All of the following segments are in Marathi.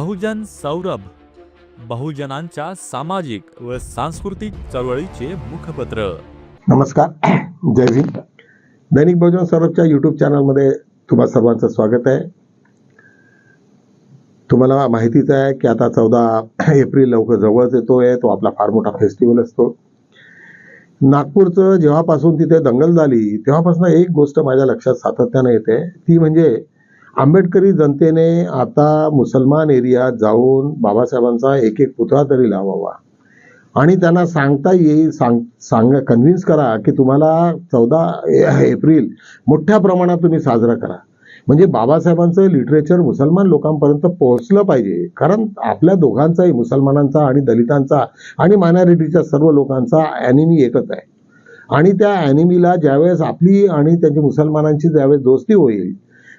बहुजन सौरभ बहुजनांच्या सामाजिक व सांस्कृतिक चळवळीचे मुखपत्र. नमस्कार जय भीम. दैनिक बहुजन सौरभच्या यूट्यूब चॅनलमध्ये तुम्हा सर्वांचं स्वागत आहे. तुम्हाला माहितीच आहे की आता चौदा एप्रिल लवकर जवळच येतोय तो आपला फार मोठा फेस्टिवल असतो. नागपूरचं जेव्हापासून तिथे दंगल झाली तेव्हापासून एक गोष्ट माझ्या लक्षात सातत्यानं येते ती म्हणजे आंबेडकरी जनतेने आता मुसलमान एरियात जाऊन बाबासाहेबांचा एक एक पुतळा तरी लावावा. आणि त्यांना सांगता येईल सांग सांग कन्व्हिन्स करा की तुम्हाला चौदा एप्रिल मोठ्या प्रमाणात तुम्ही साजरा करा. म्हणजे बाबासाहेबांचं लिटरेचर मुसलमान लोकांपर्यंत पोहोचलं पाहिजे. कारण आपल्या दोघांचाही मुसलमानांचा आणि दलितांचा आणि मायनॉरिटीच्या सर्व लोकांचा ॲनिमी एकच आहे. आणि त्या ॲनिमीला ज्यावेळेस आपली आणि त्यांची मुसलमानांची ज्यावेळेस दोस्ती होईल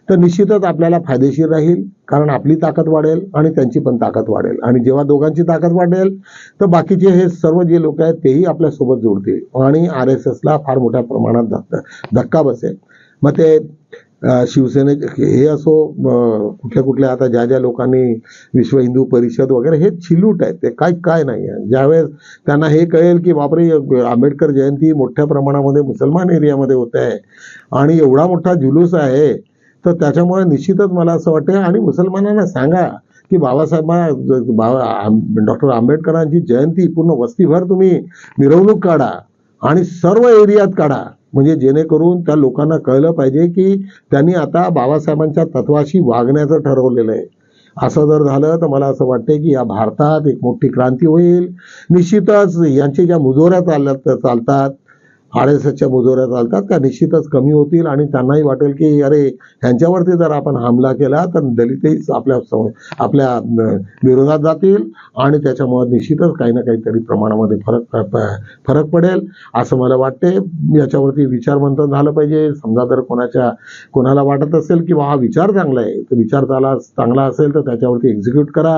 तर निश्चितच आपल्याला फायदेशीर राहील कारण आपली ताकद वाढेल आणि त्यांची पण ताकद वाढेल. आणि जेव्हा दोघांची ताकद वाढेल तर बाकीचे हे सर्व जे लोक आहेत तेही आपल्यासोबत जोडतील. आणि आर एस एसला फार मोठ्या प्रमाणात धक्का धक्का बसेल. मग ते शिवसेने हे असो कुठल्या कुठल्या आता ज्या ज्या लोकांनी विश्व हिंदू परिषद वगैरे हे चिलूट आहेत. ते काय काय नाही आहे. ज्यावेळेस त्यांना हे कळेल की बापरे आंबेडकर जयंती मोठ्या प्रमाणामध्ये मुसलमान एरियामध्ये होत. आहे आणि एवढा मोठा जुलूस आहे तर त्याच्यामुळे निश्चितच मला असं वाटतं आणि मुसलमानांना सांगा की बाबासाहेब बाबा डॉक्टर आंबेडकरांची जयंती पूर्ण वस्तीभर तुम्ही मिरवणूक काढा आणि सर्व एरियात काढा. म्हणजे जेणेकरून त्या लोकांना कळलं पाहिजे की त्यांनी आता बाबासाहेबांच्या तत्वाशी वागण्याचं ठरवलेलं आहे. असं जर झालं तर मला असं वाटतंय की या भारतात एक मोठी क्रांती होईल. निश्चितच यांचे ज्या मुजोऱ्या चालल्या चालतात आर एस एसच्या मुजोऱ्या चालतात का निश्चितच कमी होतील आणि त्यांनाही वाटेल की अरे ह्यांच्यावरती जर आपण हमला केला तर दलितही आपल्या आपल्या विरोधात जातील आणि त्याच्यामुळे निश्चितच काही ना काहीतरी प्रमाणामध्ये फरक फरक पडेल. असं मला वाटते. याच्यावरती विचारमंथन झालं पाहिजे. समजा जर कोणाच्या कोणाला वाटत असेल की हा विचार चांगला आहे. तर विचार चाला चांगला असेल तर त्याच्यावरती एक्झिक्यूट करा.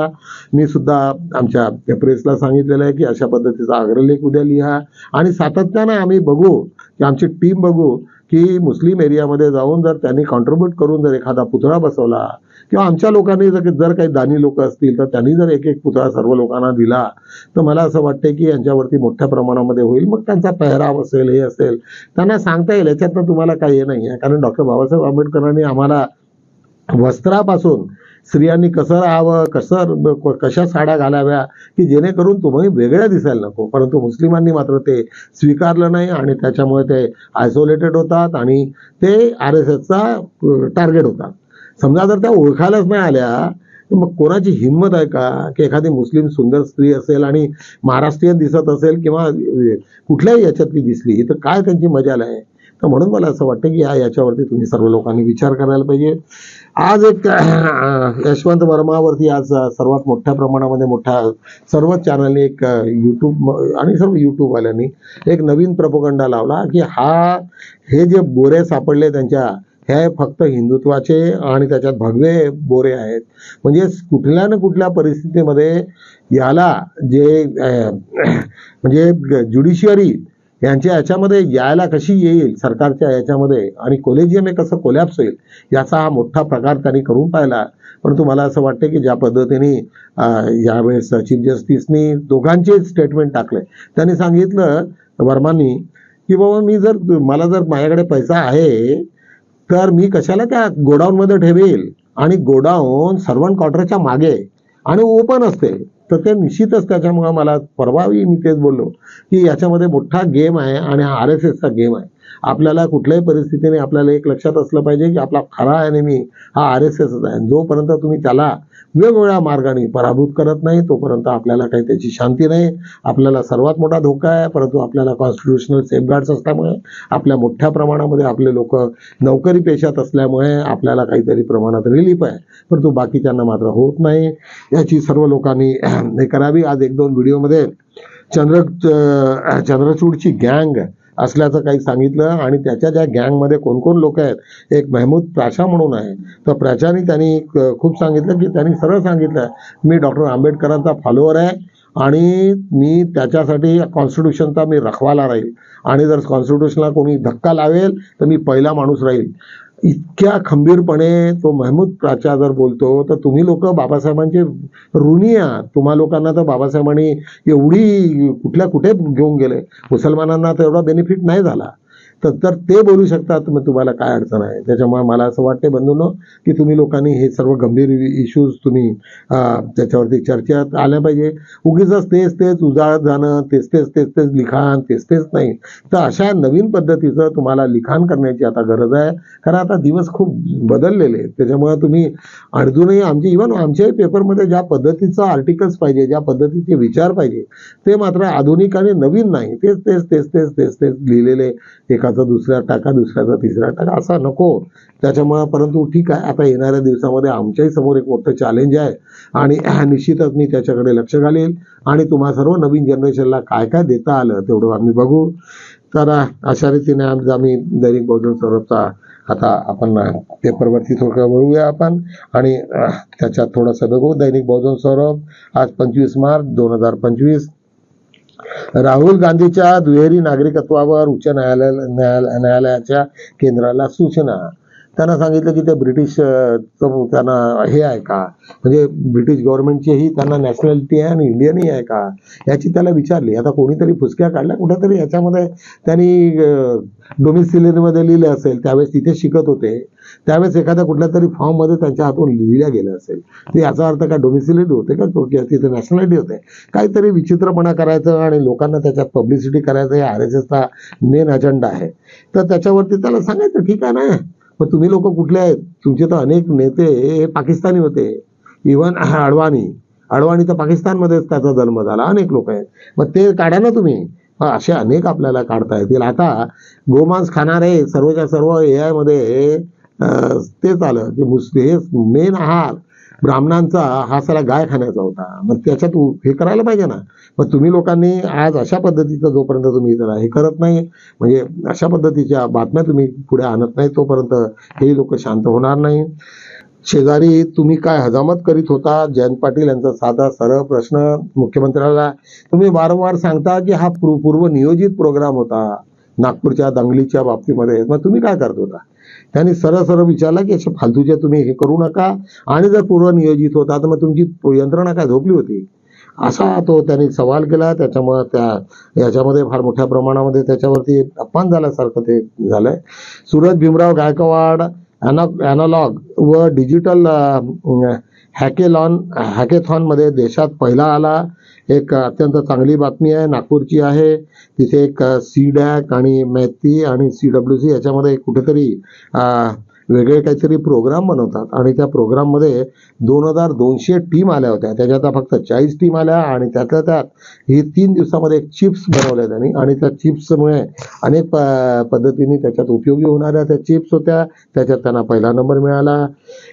मी सुद्धा आमच्या प्रेसला सांगितलेलं आहे की अशा पद्धतीचा अग्रलेख उद्या लिहा. आणि सातत्यानं आम्ही बघू की आमची टीम बघू की मुस्लिम एरियामध्ये जाऊन जर त्यांनी कॉन्ट्रीब्यूट करून जर एखादा पुतळा बसवला किंवा आमच्या लोकांनी जर जर काही दानी लोक असतील तर त्यांनी जर एक एक पुतळा सर्व लोकांना दिला तर मला असं वाटतं की यांच्यावरती मोठ्या प्रमाणामध्ये होईल. मग त्यांचा पेहराव असेल हे असेल त्यांना सांगता येईल. याच्यातनं तुम्हाला काही हे नाही आहे कारण डॉक्टर बाबासाहेब आंबेडकरांनी आम्हाला वस्त्रापासून स्त्रियांनी कसं राहावं कसं कशा साड्या घालाव्या की जेणेकरून तुम्ही वेगळ्या दिसायला नको. परंतु मुस्लिमांनी मात्र ते स्वीकारलं नाही आणि त्याच्यामुळे ते आयसोलेटेड होतात आणि ते आर एस एसचा टार्गेट होतात. समजा जर त्या ओळखायलाच नाही आल्या तर मग कोणाची हिंमत आहे का की एखादी मुस्लिम सुंदर स्त्री असेल आणि महाराष्ट्रीयन दिसत असेल किंवा कुठल्याही याच्यात ती दिसली तर काय त्यांची मजा आहे? तर म्हणून मला असं वाटतं की या याच्यावरती तुम्ही सर्व लोकांनी विचार करायला पाहिजे. आज एक यशवंत वर्मावरती आज सर्वात मोठ्या प्रमाणामध्ये मोठ्या सर्वच चॅनलनी एक यूट्यूब आणि सर्व यूट्यूबवाल्यांनी एक नवीन प्रपोगंडा लावला की हा हे जे बोरे सापडले त्यांच्या हे फक्त हिंदुत्वाचे आणि त्याच्यात भगवे बोरे आहेत. म्हणजे कुठल्या ना कुठल्या परिस्थितीमध्ये याला जे म्हणजे ज्युडिशियरी यांच्या याच्यामध्ये यायला कशी येईल सरकारच्या याच्यामध्ये आणि कोलेजियम हे कसं कोलॅप्स होईल याचा हा मोठा प्रकार त्यांनी करून पाहिला. परंतु मला असं वाटतं की ज्या पद्धतीने यावेळेस चीफ जस्टिसनी दोघांचे स्टेटमेंट टाकले. त्यांनी सांगितलं वर्मांनी की बाबा मी जर मला जर माझ्याकडे पैसा आहे तर मी कशाला त्या गोडाऊनमध्ये ठेवेल? आणि गोडाऊन सर्वंट क्वार्टरच्या मागे. आणि ओपन असते. तर ते निश्चितच त्याच्यामुळे मला परवाही मी तेच बोललो की याच्यामध्ये मोठा गेम आहे आणि हा आर एस एसचा गेम आहे. आपल्याला कुठल्याही परिस्थितीने आपल्याला एक लक्षात असलं पाहिजे की आपला खरा एनिमी हा आर एस एसच आहे. जोपर्यंत तुम्ही त्याला वेगवेगळ्या मार्गाने पराभूत करत नाही तोपर्यंत आपल्याला काही त्याची शांती नाही. आपल्याला सर्वात मोठा धोका आहे परंतु आपल्याला कॉन्स्टिट्युशनल सेफगार्ड्स असल्यामुळे आपल्या मोठ्या प्रमाणामध्ये आपले लोक नोकरी पेशात असल्यामुळे आपल्याला काहीतरी प्रमाणात रिलीफ आहे. परंतु बाकीच्यांना मात्र होत नाही. याची सर्व लोकांनी हे करावी. आज एक दोन व्हिडिओमध्ये चंद्र चंद्रचूडची गँग असल्याचं काही सांगितलं आणि त्याच्या ज्या गँगमध्ये कोण कोण लोक आहेत एक महमूद प्राशा म्हणून आहे. तर प्राशाने त्यांनी खूप सांगितलं की त्यांनी सरळ सांगितलं मी डॉक्टर आंबेडकरांचा फॉलोअर आहे आणि मी त्याच्यासाठी कॉन्स्टिट्यूशनचा मी रखवाला राहील. आणि जर कॉन्स्टिट्यूशनला कोणी धक्का लावेल तर मी पहिला माणूस राहील. इतक्या खंबीरपणे तो महमूद प्राचा जर बोलतो तर तुम्ही लोक बाबासाहेबांचे ऋणी आहात. तुम्हा लोकांना तर बाबासाहेबांनी एवढी कुठल्या कुठे घेऊन गेले. मुसलमानांना तर एवढा बेनिफिट नाही झाला. तर तर ते बोलू शकतात मग तुम्हाला काय अडचण आहे? त्याच्यामुळे मला असं वाटते बंधूंनो की तुम्ही लोकांनी हे सर्व गंभीर इश्यूज तुम्ही त्याच्यावरती चर्चेत आल्या पाहिजे. उगीच तेच तेच उजाळत जाणं तेच तेच तेच तेच लिखाण तेच तेच नाही. तर अशा नवीन पद्धतीचं तुम्हाला लिखाण करण्याची आता गरज आहे. कारण आता दिवस खूप बदललेले आहेत. त्याच्यामुळे तुम्ही अजूनही आमचे इव्हन आमच्याही पेपरमध्ये ज्या पद्धतीचं आर्टिकल्स पाहिजे ज्या पद्धतीचे विचार पाहिजे ते मात्र आधुनिक आणि नवीन नाही. तेच तेच तेच तेच तेच तेच लिहिलेले एकाचा दुसऱ्या टाका दुसऱ्याचा तिसरा टाका असा नको. त्याच्यामुळे परंतु ठीक आहे आता येणाऱ्या दिवसामध्ये आमच्याही समोर एक मोठं चॅलेंज आहे. आणि निश्चितच मी त्याच्याकडे लक्ष घालेल. आणि तुम्हा सर्व नवीन जनरेशनला काय काय देता आलं तेवढं आम्ही बघू. तर अशा रीतीने आज आम्ही दैनिक बहुजन सौरभचा आता आपण पेपरवरती थोडं वळूया आपण. आणि त्याच्यात थोडंसं बघू. दैनिक बहुजन सौरभ आज पंचवीस मार्च दोन हजार पंचवीस. राहुल गांधीच्या दुहेरी नागरिकत्वावर उच्च न्यायालय न्यायालयाच्या केंद्राला सूचना. त्यांना सांगितलं की ते ब्रिटिश त्यांना हे आहे का? म्हणजे ब्रिटिश गव्हर्नमेंटचीही त्यांना नॅशनॅलिटी आहे आणि इंडियनही आहे का? याची त्याला विचारली. आता कोणीतरी फुसक्या काढल्या कुठेतरी याच्यामध्ये त्यांनी डोमिसिलरीमध्ये लिहिलं असेल त्यावेळेस तिथे शिकत होते. त्यावेळेस एखाद्या कुठल्या तरी फॉर्ममध्ये त्यांच्या हातून लिहिल्या गेल्या असेल. तर याचा अर्थ काय डोमिसिलरी होते का? तिथे नॅशनॅलिटी होते. काहीतरी विचित्रपणा करायचं आणि लोकांना त्याच्यात पब्लिसिटी करायचं हे आर एस एसचा मेन अजेंडा आहे. तर त्याच्यावरती त्याला सांगायचं ठीक आहे ना मग तुम्ही लोक कुठले आहेत? तुमचे तर अनेक नेते हे पाकिस्तानी होते. इव्हन अडवाणी. अडवाणी तर पाकिस्तानमध्येच त्याचा जन्म झाला. अनेक लोक आहेत. मग ते काढा ना तुम्ही. असे अनेक आपल्याला काढता येतील. आता गोमांस खाणारे सर्वच्या सर्व ए आयमध्ये तेच आलं की मुस हे मेन आहार ब्राह्मणांचा हा साला गाय खाण्याचा होता. मग त्याच्यात हे करायला पाहिजे ना. मग तुम्ही लोकांनी आज अशा पद्धतीचं जोपर्यंत तुम्ही जरा हे करत नाही म्हणजे अशा पद्धतीच्या बातम्या तुम्ही पुढे आणत नाही तोपर्यंत हे लोक शांत होणार नाही. शेजारी तुम्ही काय हजामत करीत होता? जयंत पाटील यांचा साधा सरळ प्रश्न मुख्यमंत्र्याला. तुम्ही वारंवार सांगता की हा पूर्व नियोजित प्रोग्राम होता नागपूरच्या दंगलीच्या बाबतीमध्ये. मग तुम्ही काय करत होता? त्यांनी सरळ सरळ विचारला की असे फालतूचे तुम्ही हे करू नका. आणि जर पूर्व नियोजित होता तर मग तुमची यंत्रणा काय झोपली होती? असा तो त्यांनी सवाल केला. त्याच्यामुळे त्या याच्यामध्ये फार मोठ्या प्रमाणामध्ये त्याच्यावरती अपमान झाल्यासारखं ते झालंय. सुरज भीमराव गायकवाड अॅनालॉग व डिजिटल हॅकेलॉन हॅकेथॉनमध्ये देशात पहिला आला. एक अत्यंत चांगली बातमी आहे. नागपूरची आहे. तिथे एक सी डॅक आणि मॅथी आणि सी डब्ल्यू सी याच्यामध्ये कुठेतरी वेगळे काहीतरी प्रोग्राम बनवतात आणि त्या प्रोग्राममध्ये दोन हजार दोनशे टीम आल्या होत्या. त्याच्यात फक्त चाळीस टीम आल्या आणि त्यातल्या त्यात ही तीन दिवसामध्ये चिप्स बनवल्या त्यांनी. आणि त्या चिप्समुळे अनेक प- पद्धतीने त्याच्यात उपयोगी होणाऱ्या त्या चिप्स होत्या. त्याच्यात त्यांना पहिला नंबर मिळाला.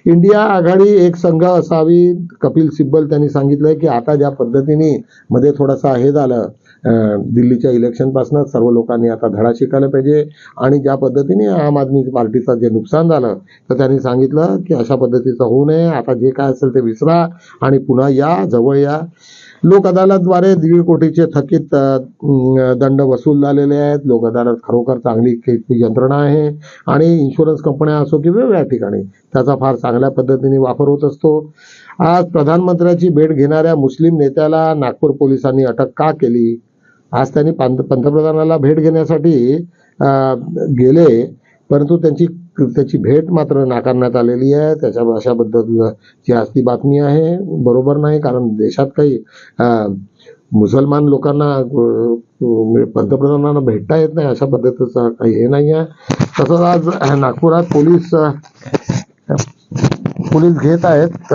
इंडिया आघाडी एक संघ असावी कपिल सिब्बल त्यांनी सांगितलंय की आता ज्या पद्धतीने मध्ये थोडासा हे झालं दिल्लीच्या इलेक्शनपासून सर्व लोकांनी आता धडा शिकायला पाहिजे. आणि ज्या पद्धतीने आम आदमी पार्टीचं जे नुकसान झालं तर त्यांनी सांगितलं की अशा पद्धतीचं होऊ नये. आता जे काय असेल ते विसरा आणि पुन्हा या जवळ या. लोक अदालतद्वारे दीड कोटीचे थकीत दंड वसूल झालेले आहेत. लोक अदालत खरोखर चांगली यंत्रणा आहे. आणि इन्शुरन्स कंपन्या असो की वेगवेगळ्या ठिकाणी त्याचा फार चांगल्या पद्धतीने वापर होत असतो. आज प्रधानमंत्र्याची भेट घेणाऱ्या मुस्लिम नेत्याला नागपूर पोलिसांनी अटक का केली? आज त्यांनी पंत- पंतप्रधानाला भेट घेण्यासाठी गेले परंतु त्यांची त्याची भेट मात्र नाकारण्यात आलेली आहे. त्याच्या अशाबद्दलची आज ती बातमी आहे. बरोबर नाही कारण देशात काही मुसलमान लोकांना पंतप्रधानांना भेटता येत नाही अशा पद्धतीचं काही हे नाही आहे. तसंच आज नागपुरात पोलीस पोलीस घेत आहेत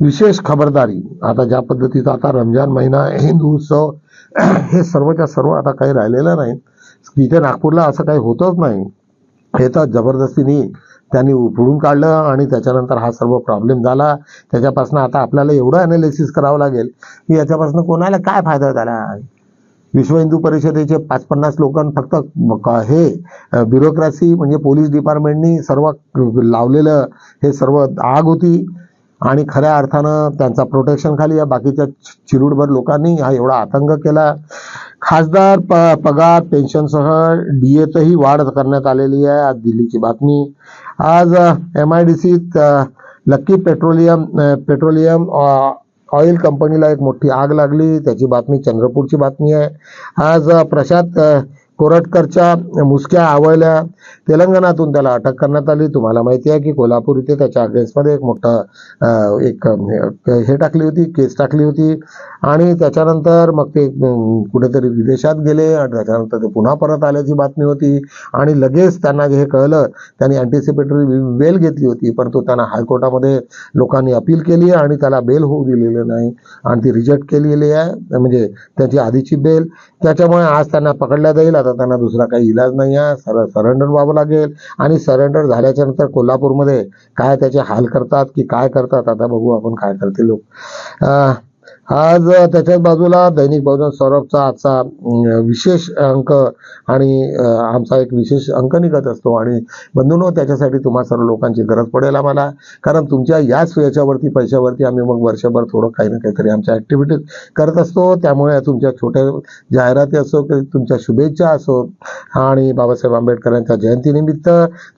विशेष खबरदारी. आता ज्या पद्धतीचा आता रमजान महिना हिंदू उत्सव हे सर्वच्या सर्व आता काही राहिलेलं नाही. तिथे नागपूरला असं काही होतच नाही. हे तर जबरदस्तीने त्यांनी उपडून काढलं आणि त्याच्यानंतर हा सर्व प्रॉब्लेम झाला. त्याच्यापासून आता आपल्याला एवढं अनालिसिस करावं लागेल की याच्यापासून कोणाला काय फायदा झाला? विश्व हिंदू परिषदेचे पाच पन्नास लोक फक्त हे ब्युरोक्रेसी म्हणजे पोलीस डिपार्टमेंटनी सर्व लावलेलं हे सर्व आग होती. आणि खऱ्या अर्थानं त्यांचा प्रोटेक्शन खाली या बाकीच्या चिरूडभर लोकांनी हा एवढा आतंक केला खासदार प पगार पेन्शनसह डीएतही वाढ करण्यात आलेली आहे. आज दिल्लीची बातमी. आज एम आय डी सीत लक्की पेट्रोलियम पेट्रोलियम ऑइल कंपनीला एक मोठी आग लागली. त्याची बातमी चंद्रपूरची बातमी आहे. आज प्रशांत कोरटकरच्या मुसक्या आवळल्या तेलंगणातून त्याला अटक करण्यात आली. तुम्हाला माहिती आहे की कोल्हापूर इथे त्याच्या अगेन्स्टमध्ये एक मोठं एक हे टाकली होती केस टाकली होती. आणि त्याच्यानंतर मग ते कुठेतरी विदेशात गेले आणि त्याच्यानंतर ते पुन्हा परत आल्याची बातमी होती. आणि लगेच त्यांना हे कळलं त्यांनी अँटिसिपेटरी वेल घेतली होती. परंतु त्यांना हायकोर्टामध्ये लोकांनी अपील केली आणि त्याला बेल होऊ दिलेलं नाही. आणि ती रिजेक्ट केलेली आहे. म्हणजे त्याची आधीची बेल त्याच्यामुळे आज त्यांना पकडल्या जाईल. आता त्यांना दुसरा काही इलाज नाही आहे. सर सरेंडर व्हावं लागेल. आणि सरेंडर झाल्याच्यानंतर कोल्हापूरमध्ये काय त्याचे हाल करतात की काय करतात आता बघू आपण काय करते लोक. आज त्याच्याच बाजूला दैनिक बहुजन सौरभचा आजचा विशेष अंक आणि आमचा एक विशेष अंक निघत असतो. आणि बंधूंनो त्याच्यासाठी तुम्हा सर्व लोकांची गरज पडेल आम्हाला. कारण तुमच्या याच याच्यावरती पैशावरती आम्ही मग वर्षभर थोडं काही ना काहीतरी आमच्या ॲक्टिव्हिटीज करत असतो. त्यामुळे तुमच्या छोट्या जाहिराती असो की तुमच्या शुभेच्छा असो आणि बाबासाहेब आंबेडकरांच्या जयंतीनिमित्त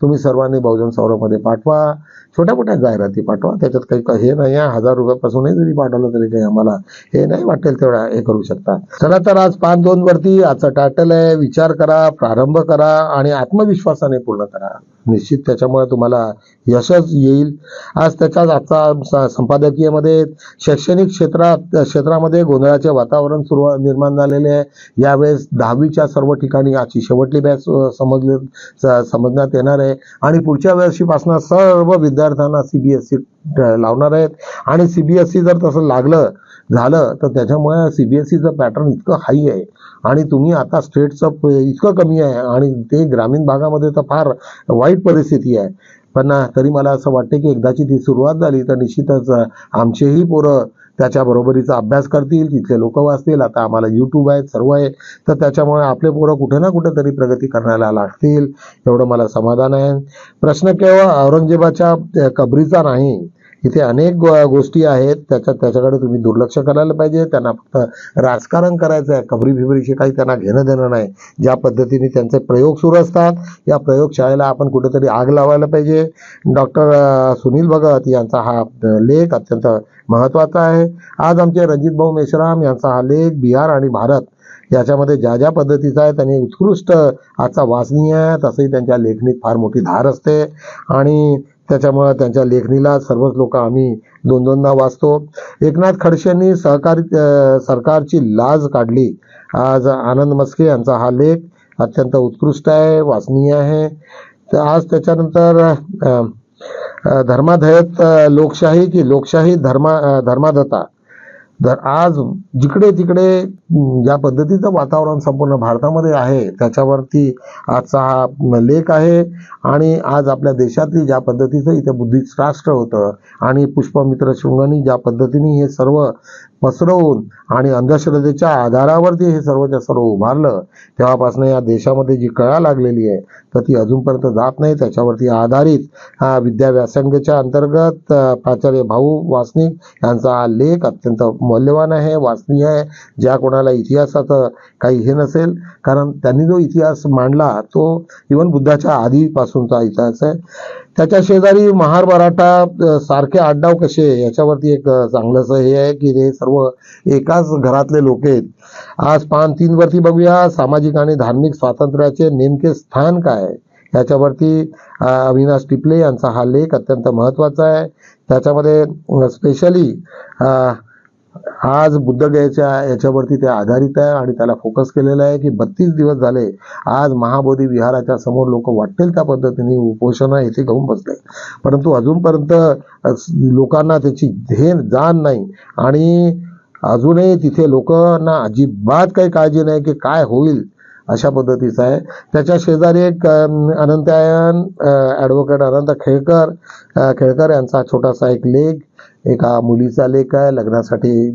तुम्ही सर्वांनी बहुजन सौरभमध्ये पाठवा. छोट्या मोठ्या जाहिराती पाठवा. त्याच्यात काही काही हे नाही आहे. हजार रुपयापासूनही जरी पाठवलं तरी काही आम्हाला हे नाही वाटेल तेवढा हे करू शकता. चला तर आज पाच दोन वरती आजचं टायटल आहे विचार करा प्रारंभ करा आणि आत्मविश्वासाने पूर्ण करा. निश्चित त्याच्यामुळे तुम्हाला यशच येईल. आज त्याच्याच आजचा संपादकीयमध्ये शैक्षणिक क्षेत्रात क्षेत्रामध्ये गोंधळाचे वातावरण सुरू निर्माण झालेले आहे. यावेळेस दहावीच्या सर्व ठिकाणी आजची शेवटली बॅच समजले समजण्यात येणार आहे. आणि पुढच्या वर्षीपासून सर्व विद्यार्थ्यांना सीबीएसई लावणार आहेत. आणि सीबीएसई जर तसं लागलं झालं तर त्याच्यामुळे सीबीएसईचं पॅटर्न इतकं हाई आहे. आणि तुम्ही आता स्टेटचं इतकं कमी आहे आणि ते ग्रामीण भागामध्ये तर फार वाईट परिस्थिती आहे. पण तरी मला असं वाटतं की एकदाची ती सुरुवात झाली तर निश्चितच आमचेही पोरं त्याच्या बरोबरीचा अभ्यास करतील तिथले लोक वाचतील. आता आम्हाला यूट्यूब आहेत सर्व आहे. तर त्याच्यामुळे आपले पोरं कुठे ना कुठे तरी प्रगती करण्याला लागतील एवढं मला समाधान आहे. प्रश्न केवळ औरंगजेबाच्या कबरीचा नाही. इथे अनेक गोष्टी आहेत त्याच्या त्याच्याकडे तुम्ही दुर्लक्ष करायला पाहिजे. त्यांना फक्त राजकारण करायचं आहे कबरी फिबरीशी काही त्यांना घेणं देणं नाही. ज्या पद्धतीने त्यांचे प्रयोग सुरू असतात या प्रयोगशाळेला आपण कुठेतरी आग लावायला पाहिजे. डॉक्टर सुनील भगत यांचा हा लेख अत्यंत महत्त्वाचा आहे. आज आमचे रणजित भाऊ मेश्राम यांचा हा लेख बिहार आणि भारत याच्यामध्ये ज्या ज्या पद्धतीचा आहे त्यांनी उत्कृष्ट आजचा वाचनीय आहे. तसंही त्यांच्या लेखणीत फार मोठी धार असते. आणि त्याच्यामुळं त्यांच्या लेखणीला सर्वच लोक आम्ही दोन दोनदा वाचतो. एकनाथ खडसेंनी सहकारी सरकारची लाज काढली. आज आनंद मस्के यांचा हा लेख अत्यंत उत्कृष्ट आहे वाचनीय आहे. तर आज त्याच्यानंतर धर्माधयत लोकशाही की लोकशाही धर्मा अ, धर्माधता आज जिकडे तिकडे ज्या पद्धतीचं वातावरण संपूर्ण भारतामध्ये आहे. त्याच्यावरती आजचा हा लेख आहे. आणि आज आपल्या देशातली ज्या पद्धतीचं इथे बुद्धिस्ट राष्ट्र होतं आणि पुष्पमित्र शृंगांनी ज्या पद्धतीने हे सर्व पसरवून आणि अंधश्रद्धेच्या आधारावरती हे सर्वच्या सर्व उभारलं तेव्हापासून या देशामध्ये जी कळा लागलेली आहे तर ती अजूनपर्यंत जात नाही. त्याच्यावरती आधारित हा विद्या व्यासंगच्या अंतर्गत प्राचार्य भाऊ वासनिक यांचा हा लेख अत्यंत मौल्यवान आहे वाचनीय आहे. ज्या कोणाला इतिहासाचं काही हे नसेल. कारण त्यांनी जो इतिहास मांडला तो इवन बुद्धाच्या आधीपासूनचा इतिहास आहे. त्याच्या शेजारी महार मराठा सारखे आडनाव कसे याच्यावरती एक चांगलंसं हे आहे की हे सर्व एकाच घरातले लोक आहेत. आज पान तीन वरती बघूया. सामाजिक आणि धार्मिक स्वातंत्र्याचे नेमके स्थान काय याच्यावरती अविनाश टिपले यांचा हा लेख अत्यंत महत्त्वाचा आहे. त्याच्यामध्ये स्पेशली आज बुद्धगयाच्या याच्यावरती ते आधारित आहे आणि त्याला फोकस केलेला आहे की बत्तीस दिवस झाले आज महाबोधी विहाराच्या समोर लोक वाटेल त्या पद्धतीने उपोषण येथे घेऊन बसले. परंतु अजूनपर्यंत लोकांना त्याची धेन जाण नाही. आणि अजूनही तिथे लोकांना अजिबात काही काळजी नाही की काय होईल अशा पद्धतीचं आहे. त्याच्या शेजारी एक अनंतायन ॲडव्होकेट अनंत खेळकर खेळकर यांचा छोटासा एक लेख एका मुलीचा लेख आहे. लग्नासाठी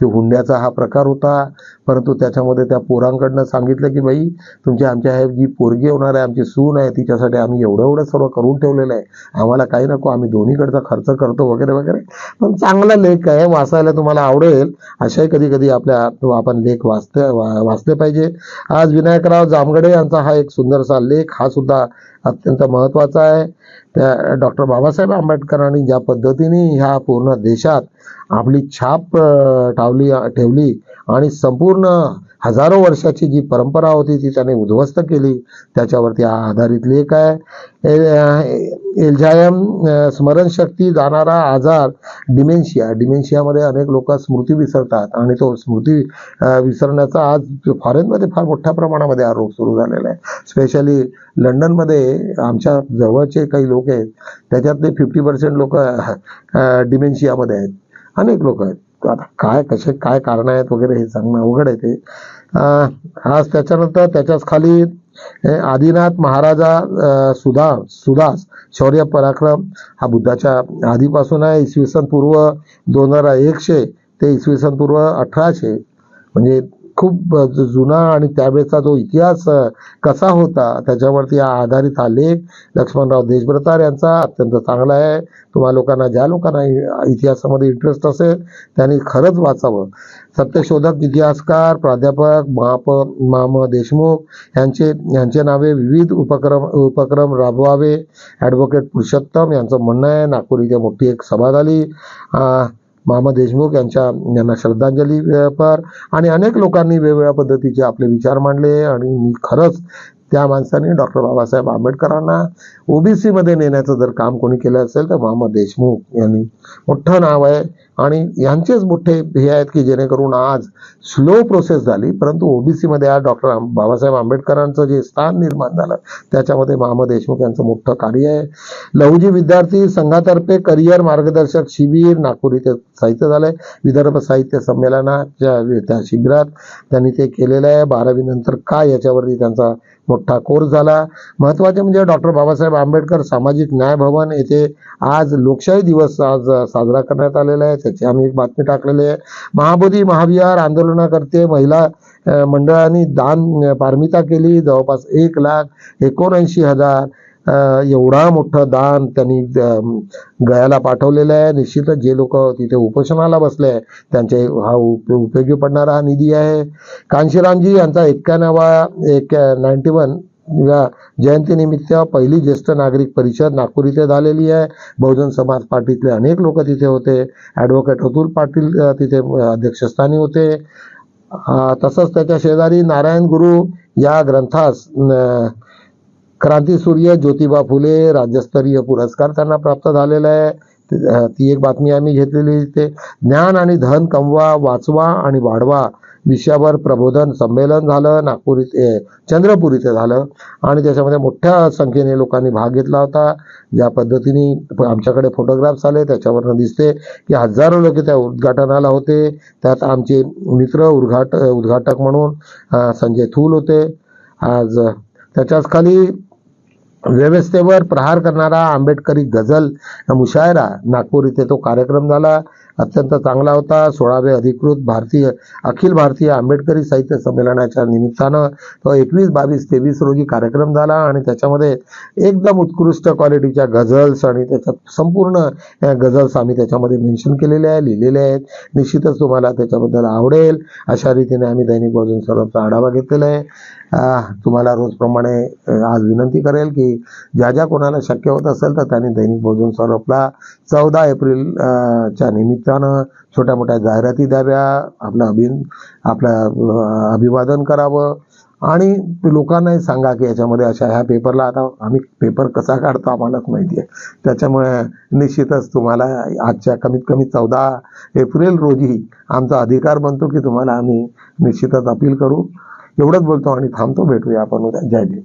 की ते हुंड्याचा हा प्रकार होता. परंतु त्याच्यामध्ये त्या पोरांकडनं सांगितलं की बाई तुमची आमच्या हे जी पोरगी होणार आहे आमची सून आहे तिच्यासाठी आम्ही एवढं एवढं सर्व करून ठेवलेलं आहे. आम्हाला काही नको आम्ही दोन्हीकडचा खर्च करतो वगैरे वगैरे. पण चांगला लेख आहे वाचायला तुम्हाला आवडेल. अशाही कधी कधी आपल्या आपण लेख वाचते वा- वाचले पाहिजे. आज विनायकराव जामगडे यांचा हा एक सुंदरसा लेख हा सुद्धा अत्यंत महत्त्वाचा आहे. त्या डॉक्टर बाबासाहेब आंबेडकरांनी ज्या पद्धतीने ह्या पूर्ण देशात आपली छाप टावली ठेवली आणि संपूर्ण हजारो वर्षाची जी परंपरा होती ती त्याने उद्ध्वस्त केली. त्याच्यावरती आधारित लेख आहे. एल्झायम स्मरणशक्ती जाणारा आजार डिमेन्शिया. डिमेन्शियामध्ये अनेक लोक स्मृती विसरतात आणि तो स्मृती विसरण्याचा आज फॉरेनमध्ये फार मोठ्या प्रमाणामध्ये आरोप सुरू झालेला आहे. स्पेशली लंडनमध्ये आमच्या जवळचे काही लोक आहेत त्याच्यातले फिफ्टी पर्सेंट लोक डिमेन्शियामध्ये आहेत. अनेक लोक आहेत. आता काय कसे काय कारण आहेत वगैरे हे सांगणं अवघड आहे ते. आज त्याच्यानंतर त्याच्याच खाली आदिनाथ महाराजा सुधा सुदास शौर्य पराक्रम हा बुद्धाच्या आधीपासून आहे. इसवी सन पूर्व दोन हजार एकशे ते इसवी सन पूर्व अठराशे म्हणजे खूप जुना आणि त्यावेळेचा जो इतिहास कसा होता त्याच्यावरती हा आधारित हा लेख लक्ष्मणराव देशभ्रतार यांचा अत्यंत चांगला आहे. तुम्हा लोकांना ज्या लोकांना इतिहासामध्ये इंटरेस्ट असेल त्यांनी खरंच वाचावं. सत्यशोधक इतिहासकार प्राध्यापक महाप माम देशमुख यांचे यांचे नावे विविध उपक्रम उपक्रम राबवावे. ॲडव्होकेट पुरुषोत्तम यांचं म्हणणं आहे नागपूर इथे मोठी एक सभा झाली. मामा देशमुख यांच्या यांना श्रद्धांजली अ, पर. आणि अनेक लोकांनी वेगवेगळ्या पद्धतीचे आपले विचार मांडले आणि मी खरंच त्या माणसाने डॉक्टर बाबासाहेब आंबेडकरांना ओबीसी मध्ये नेण्याचं जर काम कोणी केलं असेल तर मामा देशमुख यांनी. मोठं नाव आहे. आणि यांचेच मोठे हे आहेत की जेणेकरून आज स्लो प्रोसेस झाली परंतु ओबीसी मध्ये आज डॉक्टर बाबासाहेब आंबेडकरांचं जे स्थान निर्माण झालं त्याच्यामध्ये मामा देशमुख यांचं मोठं कार्य आहे. लहुजी विद्यार्थी संघातर्फे करिअर मार्गदर्शक शिबिर नागपूर इथे साहित्य झालंय. विदर्भ साहित्य संमेलनाच्या त्या शिबिरात त्यांनी ते केलेलं आहे. बारावी नंतर काय याच्यावरती त्यांचा मोठा कोर्स झाला. महत्त्वाचे म्हणजे डॉक्टर बाबासाहेब आंबेडकर सामाजिक न्याय भवन येथे आज लोकशाही दिवस आज साजरा करण्यात आलेला आहे. त्याची आम्ही एक बातमी टाकलेली आहे. महाबोधी महाविहार आंदोलनाकर्ते महिला मंडळांनी दान पारमिता केली. जवळपास एक लाख एकोणऐंशी हजार एवढा मोठं दान त्यांनी गयाला पाठवलेलं आहे. निश्चितच जे लोक तिथे उपोषणाला बसले आहे त्यांचे हा उप- उपयोगी पडणारा हा निधी आहे. कांशीरामजी यांचा एक्क्याण्णवा एक नाईन्टी वन या जयंतीनिमित्त पहिली ज्येष्ठ नागरिक परिषद नागपूर इथे झालेली आहे. बहुजन समाज पार्टीतले अनेक लोक तिथे होते. ॲडव्होकेट अतुल पाटील तिथे अध्यक्षस्थानी होते. तसंच त्याच्या शेजारी नारायण गुरु या ग्रंथास क्रांतीसूर्य ज्योतिबा फुले राज्यस्तरीय पुरस्कार त्यांना प्राप्त झालेला आहे. ती एक बातमी आम्ही घेतलेली ते ज्ञान आणि धन कमवा वाचवा आणि वाढवा. विषयावर प्रबोधन संमेलन झालं नागपूर इथे चंद्रपूर इथे झालं. आणि त्याच्यामध्ये मोठ्या संख्येने लोकांनी भाग घेतला होता. ज्या पद्धतीने आमच्याकडे फोटोग्राफ्स आले त्याच्यावरनं दिसते की हजारो लोक त्या उद्घाटनाला होते. त्यात आमचे मित्र उद्घाट उद्घाटक म्हणून संजय थूल होते. आज त्याच्याच खाली व्यवस्थेवर प्रहार करणारा आंबेडकरी गझल मुशायरा नागपूर इथे तो कार्यक्रम झाला. अत्यंत चांगला होता. सोळावे अधिकृत भारतीय अखिल भारतीय आंबेडकरी साहित्य संमेलनाच्या निमित्तानं तो एकवीस बावीस तेवीस रोजी कार्यक्रम झाला आणि त्याच्यामध्ये एकदम उत्कृष्ट क्वालिटीच्या गझल्स आणि त्याच्यात संपूर्ण गझल्स आम्ही त्याच्यामध्ये मेन्शन केलेले आहे लिहिलेले आहेत. निश्चितच तुम्हाला त्याच्याबद्दल आवडेल. अशा रीतीने आम्ही दैनिक बहुजन सर्वचा आढावा घेतलेला आहे. तुम्हाला रोजप्रमाणे आज विनंती करेल की ज्या ज्या कोणाला शक्य होत असेल तर त्यांनी दैनिक बहुजन सौरभला चौदा एप्रिल निमित्त निमित्तानं छोट्या मोठ्या जाहिराती द्याव्या आपलं अभि आपलं अभिवादन करावं. आणि लोकांनाही सांगा की याच्यामध्ये अशा ह्या पेपरला आता आम्ही पेपर कसा काढतो आम्हालाच माहिती आहे. त्याच्यामुळे निश्चितच तुम्हाला आजच्या कमीत कमी चौदा एप्रिल रोजी आमचा अधिकार बनतो की तुम्हाला आम्ही निश्चितच अपील करू. एवढंच बोलतो आणि थांबतो. भेटूया आपण उद्या. जय देव